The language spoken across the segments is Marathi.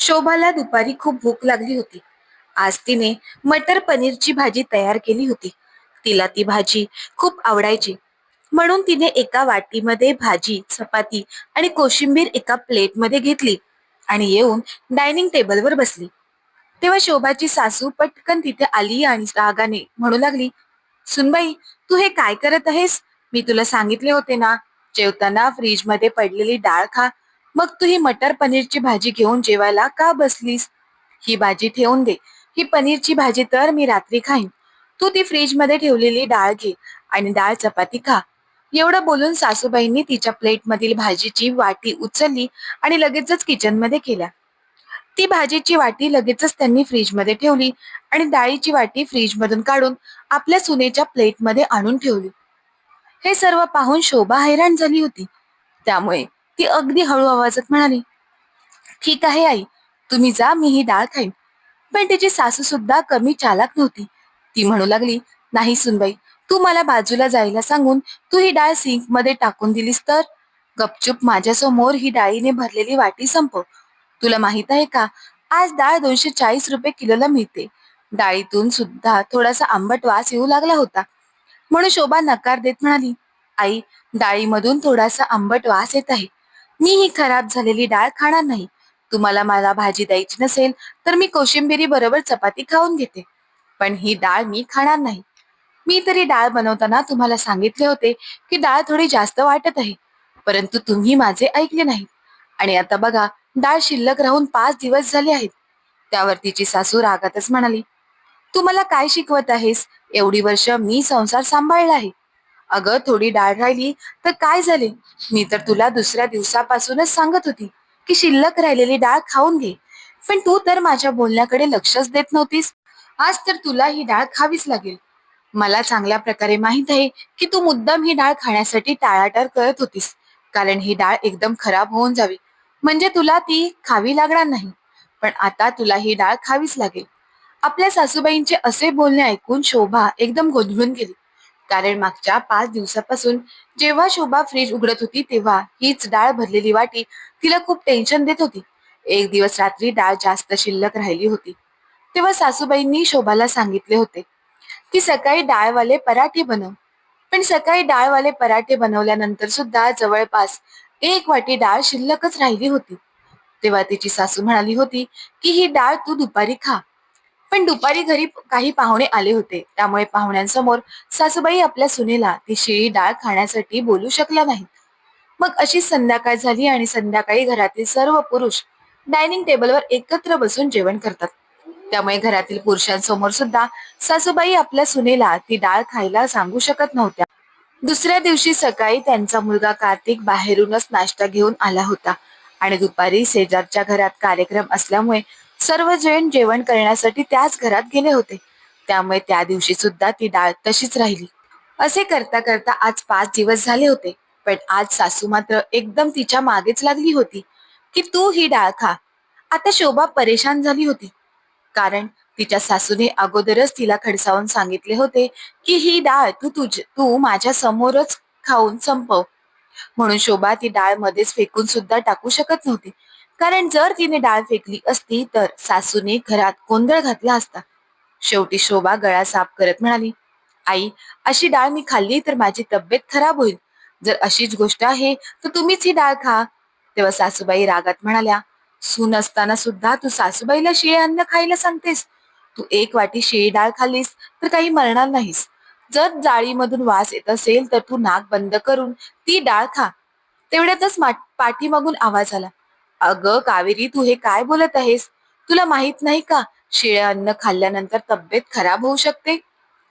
शोभाला दुपारी खूप भूक लागली होती. आज तिने मटर पनीरची भाजी तयार केली होती. तिला ती भाजी खूप आवडायची. म्हणून तिने एका वाटीमध्ये भाजी चपाती आणि कोशिंबीर एका प्लेटमध्ये घेतली आणि येऊन डायनिंग टेबलवर बसली. तेव्हा शोभाची सासू पटकन तिथे आली आणि रागाने म्हणू लागली सुनबाई तू हे काय करत आहेस? मी तुला सांगितले होते ना जेवताना फ्रीजमध्ये पडलेली डाळ खा मग तू ही मटर पनीरची भाजी घेऊन जेवायला का बसलीस? ही भाजी ठेवून दे. ही पनीरची भाजी तर मी रात्री खाईन. तू ती फ्रीजमध्ये ठेवलेली डाळ घे आणि डाळ चपाती खा. एवढं बोलून सासूबाईंनी तिच्या प्लेटमधील भाजीची वाटी उचलली आणि लगेचच किचनमध्ये केल्या. ती भाजीची वाटी लगेचच त्यांनी फ्रीजमध्ये ठेवली आणि डाळीची वाटी फ्रीजमधून काढून आपल्या सुनेच्या प्लेटमध्ये आणून ठेवली. हे सर्व पाहून शोभा हैराण झाली होती. त्यामुळे ती अगदी हळू आवाजात म्हणाली ठीक आहे आई तुम्ही जा मी ही डाळ खाईन. पण तिची सासू सुद्धा कमी चालाक नव्हती. ती म्हणू लागली नाही सुनबाई तू मला बाजूला जायला सांगून तू ही डाळ सिंकमध्ये टाकून दिलीस तर? गपचूप माझ्यासमोर ही डाळीने भरलेली वाटी संपव. तुला माहीत आहे का आज डाळ दोनशे चाळीस रुपये किलोला मिळते. डाळीतून सुद्धा थोडासा आंबट वास येऊ लागला होता. म्हणून शोभा नकार देत म्हणाली आई डाळीमधून थोडासा आंबट वास येत आहे. मी ही खराब झालेली डाळ खाणार नाही. तुम्हाला मला भाजी द्यायची नसेल तर मी कोशिंबिरी बरोबर चपाती खाऊन घेते. पण ही डाळ मी खाणार नाही. मी तरी डाळ बनवताना तुम्हाला सांगितले होते की डाळ थोडी जास्त वाटत आहे परंतु तुम्ही माझे ऐकले नाही. आणि आता बघा डाळ शिल्लक राहून पाच दिवस झाले आहेत. त्यावर तिची सासू रागातच म्हणाली तू मला काय शिकवत आहेस? एवढी वर्ष मी संसार सांभाळला आहे. अगं थोडी डाळ राहिली तर काय झाले? मी तर तुला दुसऱ्या दिवसापासूनच सांगत होती की शिल्लक राहिलेली डाळ खाऊन घे. पण तू तर माझ्या बोलण्याकडे लक्षच देत नव्हतीस. आज तर तुला ही डाळ खावीच लागेल. मला चांगल्या प्रकारे माहीत आहे की तू मुद्दाम ही डाळ खाण्यासाठी टाळाटाळ करत होतीस कारण ही डाळ एकदम खराब होऊन जावी. म्हणजे तुला ती खावी लागणार नाही पण आता तुला ही डाळ खावीच लागेल. आपल्या सासूबाईंचे असे बोलणे ऐकून शोभा एकदम गोंधळून गेली. कारण मागच्या पाच दिवसापासून जेव्हा शोभा फ्रीज उघडत होती तेव्हा हीच डाळ भरलेली वाटी तिला खूप टेन्शन देत होती. एक दिवस रात्री डाळ जास्त शिल्लक राहिली होती. तेव्हा सासूबाईंनी शोभाला सांगितले होते की सकाळी डाळवाले पराठे बनव. पण सकाळी डाळवाले पराठे बनवल्यानंतर सुद्धा जवळपास एक वाटी डाळ शिल्लकच राहिली होती. तेव्हा तिची सासू म्हणाली होती की ही डाळ तू दुपारी खा. पण दुपारी घरी काही पाहुणे आले होते. त्यामुळे पाहुण्यांसमोर सासूबाई आपल्या सुनेला ती शिळी डाळ खाण्यासाठी बोलू शकल्या नाहीत. मग अशी संध्याकाळ झाली आणि संध्याकाळी घरातील सर्व पुरुष डायनिंग टेबलवर एकत्र बसून जेवण करतात. त्यामुळे घरातील पुरुषांसमोर सुद्धा सासूबाई आपल्या सुनेला ती डाळ खायला सांगू शकत नव्हत्या. दुसऱ्या दिवशी सकाळी त्यांचा मुलगा कार्तिक बाहेरूनच नाश्ता घेऊन आला होता. आणि दुपारी शेजारच्या घरात कार्यक्रम असल्यामुळे सर्व जैन जेवण करण्यासाठी त्याच घरात गेले होते. त्यामुळे त्या दिवशी सुद्धा ती डाळ तशीच राहिली. असे करता करता आज पाच दिवस झाले होते पण आज सासू मात्र एकदम तिच्या मागेच लागली होती की तू ही डाळ खा. आता शोभा परेशान झाली होती. कारण तिच्या सासूने अगोदरच तिला खडसावून सांगितले होते की ही डाळ तू तुझ तू माझ्या समोरच खाऊन संपव. म्हणून शोभा ती डाळ मध्येच फेकून सुद्धा टाकू शकत नव्हती. कारण जर तिने डाळ फेकली असती तर सासूने घरात गोंधळ घातला असता. शेवटी शोभा गळा साफ करत म्हणाली आई अशी डाळ मी खाल्ली तर माझी तब्येत खराब होईल. जर अशीच गोष्ट आहे तर तुम्हीच ही डाळ खा. तेव्हा सासूबाई रागात म्हणाल्या सून असताना सुद्धा तू सासूबाईला शिळे अन्न खायला सांगतेस. तू एक वाटी शिळी डाळ खाल्लीस तर काही मरणार नाहीस. जर जाळीमधून वास येत असेल तर तू नाक बंद करून ती डाळ खा. तेवढ्यातच पाठीमागून आवाज आला अगं कावेरी तू हे काय बोलत आहेस? तुला माहीत नाही का? शिळे अन्न खाल्ल्यानंतर तब्येत खराब होऊ शकते.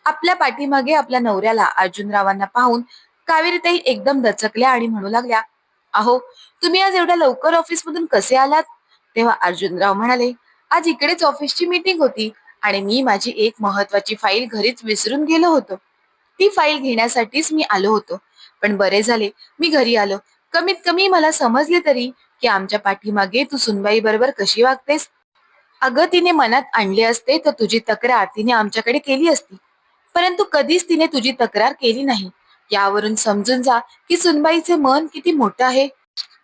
आपल्या पाठीमागे आपल्या नवऱ्याला अर्जुनरावांना पाहून कावेरीताई एकदम दचकल्या आणि म्हणू लागल्या अहो तुम्ही आज एवढ्या लवकर ऑफिसमधून कसे आलात? तेव्हा अर्जुनराव म्हणाले आज इकडेच ऑफिसची मीटिंग होती आणि मी माझी एक महत्वाची फाईल घरीच विसरून गेलो होतो. ती फाईल घेण्यासाठीच मी आलो होतो. पण बरे झाले मी घरी आलो. कमीत कमी मला समजले तरी की आमच्या पाठीमागे तू सुनबाई बरोबर कशी वागतेस? अगं तिने मनात आणले असते तर तुझी तक्रार तिने आमच्याकडे केली असती. परंतु कधीच तिने तुझी तक्रार केली नाही. यावरून समजून जा की सुनबाईचे मन किती मोठं आहे.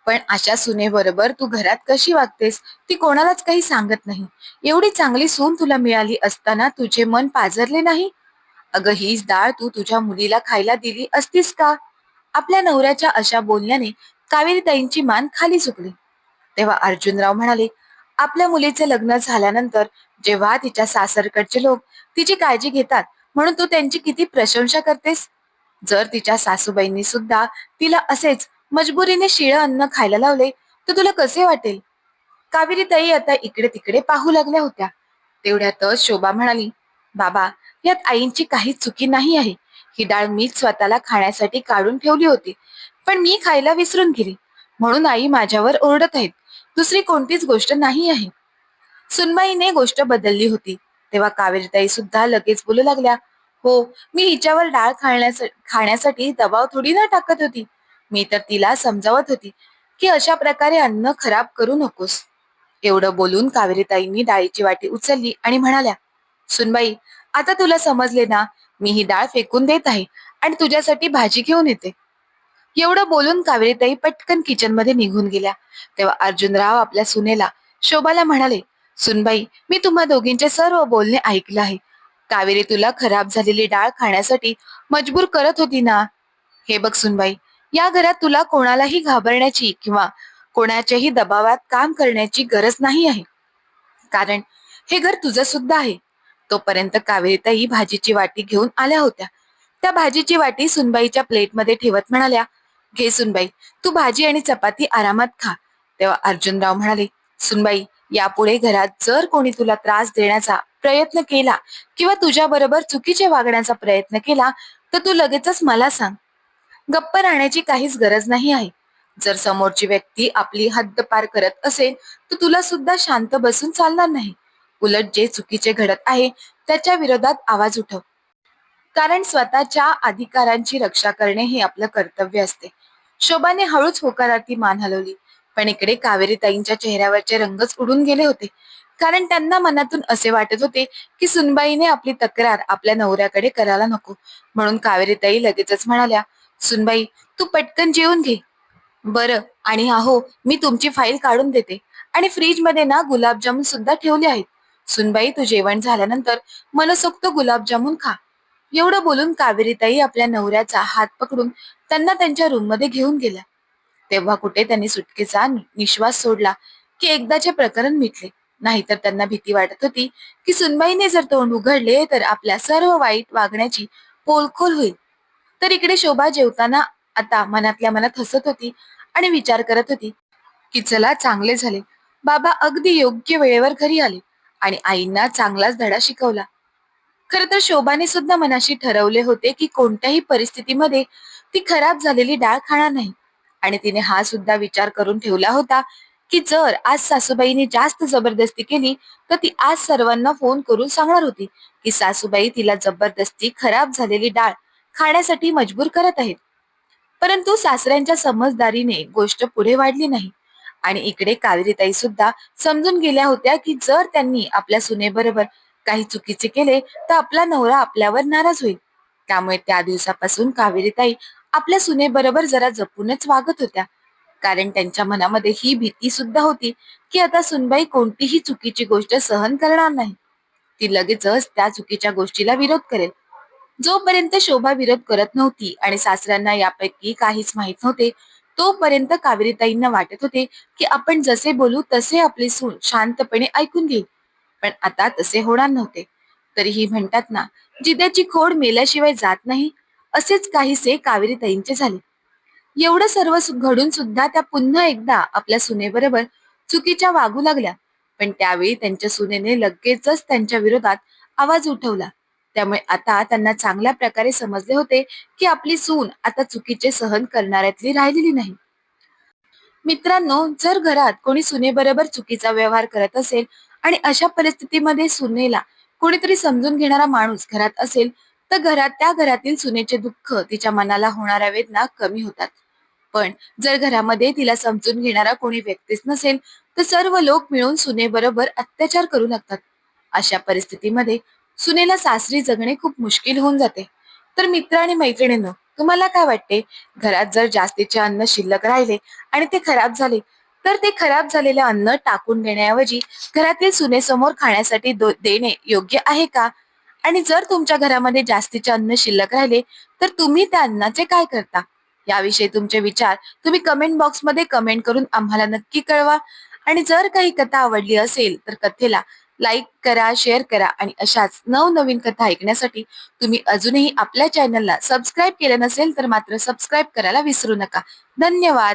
पण अशा सुनेबरोबर तू घरात कशी वागतेस ती कोणालाच काही सांगत नाही. एवढी चांगली सून तुला मिळाली असताना तुझे मन पाजरले नाही? अगं हीच डाळ तू तुझ्या मुलीला खायला दिली असतीस का? आपल्या नवऱ्याच्या अशा बोलण्याने कावेरीताईंची मान खाली झुकली. तेव्हा अर्जुनराव म्हणाले आपल्या मुलीचे लग्न झाल्यानंतर जेव्हा तिच्या सासरकडचे लोक तिची काळजी घेतात म्हणून तू त्यांची किती प्रशंसा करतेस? जर तिच्या सासूबाईंनी सुद्धा तिला असेच मजबुरीने शिळं अन्न खायला लावले तर तुला कसे वाटेल? कावेरीताई आता इकडे तिकडे पाहू लागल्या होत्या. तेवढ्यातच शोभा म्हणाली बाबा यात आईंची काही चुकी नाही आहे. ही डाळ मीच स्वतःला खाण्यासाठी काढून ठेवली होती. पण मी खायला विसरून गेली. म्हणून आई माझ्यावर ओरडत आहेत. दुसरी कोणतीच गोष्ट नाही आहे. सुनबाईने गोष्ट बदलली होती. तेव्हा कावेरीताई सुद्धा लगेच बोलू लागल्या. हो मी हिच्यावर डाळ खाण्यासाठी खाण्यासाठी दबाव थोडी ना टाकत होती. मी तर तिला समजावत होती की अशा प्रकारे अन्न खराब करू नकोस. एवढं बोलून कावेरीताईंनी डाळीची वाटी उचलली आणि म्हणाल्या सुनबाई आता तुला समजले ना मी ही डाळ फेकून देत आहे आणि तुझ्यासाठी भाजी घेऊन येते. एवढं बोलून कावेरीताई पटकन किचनमध्ये निघून गेल्या. तेव्हा अर्जुनराव आपल्या सुनेला शोभाला म्हणाले सुनबाई मी तुम्हा दोघींचे सर्व बोलणे ऐकलं आहे. कावेरी तुला खराब झालेली डाळ खाण्यासाठी मजबूर करत होती ना? हे बघ सुनबाई या घरात तुला कोणालाही घाबरण्याची किंवा कोणाच्याही दबावात काम करण्याची गरज नाही आहे. कारण हे घर तुझं सुद्धा आहे. तोपर्यंत कावेरीताई भाजीची वाटी घेऊन आल्या होत्या. त्या भाजीची वाटी सुनबाईच्या प्लेटमध्ये ठेवत म्हणाल्या घे सुनबाई तू भाजी आणि चपाती आरामात खा. तेव्हा अर्जुनराव म्हणाले सुनबाई यापुढे घरात जर कोणी तुला त्रास देण्याचा प्रयत्न केला किंवा तुझ्या बरोबर चुकीचे वागण्याचा प्रयत्न केला तर तू लगेचच मला सांग. गप्प राहण्याची काहीच गरज नाही आहे. जर समोरची व्यक्ती आपली हद्द पार करत असेल तर तुला सुद्धा शांत बसून चालणार नाही. उलट जे चुकीचे घडत आहे त्याच्या विरोधात आवाज उठव. कारण स्वतःच्या अधिकारांची रक्षा करणे हे आपलं कर्तव्य असते. शोभाने हळूच होकारार्थी मान हलवली. पण इकडे कावेरीताईंच्या चेहऱ्यावरचे रंगच उडून गेले होते. कारण त्यांना मनातून असे वाटत होते की सुनबाईने आपली तक्रार आपल्या नवऱ्याकडे करायला नको. म्हणून कावेरीताई लगेचच म्हणाल्या सुनबाई तू पटकन जेवून घे. बरं आणि आहो मी तुमची फाईल काढून देते. आणि फ्रीजमध्ये ना गुलाबजामुन सुद्धा ठेवले आहेत. सुनबाई तू जेवण झाल्यानंतर मनसोक्त गुलाबजामुन खा. एवढं बोलून कावेरीताई आपल्या नवऱ्याचा हात पकडून त्यांना त्यांच्या रूममध्ये घेऊन गेल्या. तेव्हा कुठे त्यांनी सुटकेचा निश्वास सोडला की एकदाचे प्रकरण मिटले. नाहीतर त्यांना भीती वाटत होती की सुनबाईने जर तोंड उघडले तर आपल्या सर्व वाईट वागण्याची पोलखोल होईल. तर इकडे शोभा जेवताना आता मनातल्या मनात हसत होती आणि विचार करत होती की चला चांगले झाले. बाबा अगदी योग्य वेळेवर घरी आले आणि आईंना चांगलाच धडा शिकवला. खर तर शोभाने सुद्धा मनाशी ठरवले होते की कोणत्याही परिस्थितीमध्ये ती खराब झालेली डाळ खाणार नाही. आणि तिने हा सुद्धा विचार करून ठेवला होता की जर आज सासूबाईने जास्त जबरदस्ती केली तर ती आज सर्वांना फोन करून सांगणार होती की सासूबाई तिला जबरदस्ती खराब झालेली डाळ खाण्यासाठी मजबूर करत आहेत. परंतु सासऱ्यांच्या समजदारीने गोष्ट पुढे वाढली नाही. आणि इकडे कावेरीताई सुद्धा समजून गेल्या होत्या की जर त्यांनी आपल्या सुनेबरोबर काही चुकीचे केले तर आपला नवरा आपल्यावर नाराज होईल. त्यामुळे त्या दिवसापासून कावेरीताई आपल्या सुनेबरोबर जरा जपूनच वागत होत्या. कारण त्यांच्या मनामध्ये ही भीती सुद्धा होती की आता सुनबाई कोणतीही चुकीची गोष्ट सहन करणार नाही. ती लगेचच त्या चुकीच्या गोष्टीला विरोध करेल. जोपर्यंत शोभा विरोध करत नव्हती आणि सासऱ्यांना यापैकी काहीच माहीत नव्हते तोपर्यंत कावेरीताईंना वाटत होते की आपण जसे बोलू तसे आपली सून शांतपणे ऐकून घेईल. पण आता तसे होणार नव्हते. तरीही म्हणतात ना जिद्याची खोड मेल्याशिवाय जात नाही असेच काहीसे कावेरीताईंचे झाले. एवढं सर्व घडून सुद्धा त्या पुन्हा एकदा आपल्या सुनेबरोबर चुकीच्या वागू लागल्या. पण त्यावेळी त्यांच्या सुनेने लगेचच त्यांच्या विरोधात आवाज उठवला. त्यामुळे आता त्यांना चांगल्या प्रकारे समजले होते की आपली सून आता चुकीचे सहन करणाऱ्यातली राहिलेली नाही. मित्रांनो जर घरात कोणी सुनेबरोबर चुकीचा व्यवहार करत असेल आणि अशा परिस्थितीमध्ये सुनेला कोणीतरी समजून घेणारा माणूस घरात असेल तर घरात त्या घरातील सुनेचे दुःख तिच्या मनाला होणाऱ्या वेदना कमी होतात. पण जर घरामध्ये तिला समजून घेणारा कोणी व्यक्तीच नसेल तर सर्व लोक मिळून सुनेबरोबर अत्याचार करू लागतात. अशा परिस्थितीमध्ये सुनेला सासरी जगणे खूप मुश्किल होऊन जाते. तर मित्र आणि मैत्रिणींनो तुम्हाला काय वाटते? घरात जर जास्तीचे अन्न शिल्लक राहिले आणि ते खराब झाले तर ते खराब झालेले अन्न टाकून देण्याऐवजी घरातील सुनेसमोर खाण्यासाठी दो- देणे योग्य आहे का? आणि जर तुमच्या घरामध्ये जास्तीचे अन्न शिल्लक राहिले तर तुम्ही त्या अन्नाचे काय करता? याविषयी तुमचे विचार तुम्ही कमेंट बॉक्समध्ये कमेंट करून आम्हाला नक्की कळवा. आणि जर काही कथा आवडली असेल तर कथेला लाईक करा शेअर करा आणि अशाच नवनवीन कथा ऐकण्यासाठी तुम्ही अजूनही आपल्या चॅनलला सबस्क्राईब केलं नसेल तर मात्र सबस्क्राईब करायला विसरू नका. धन्यवाद.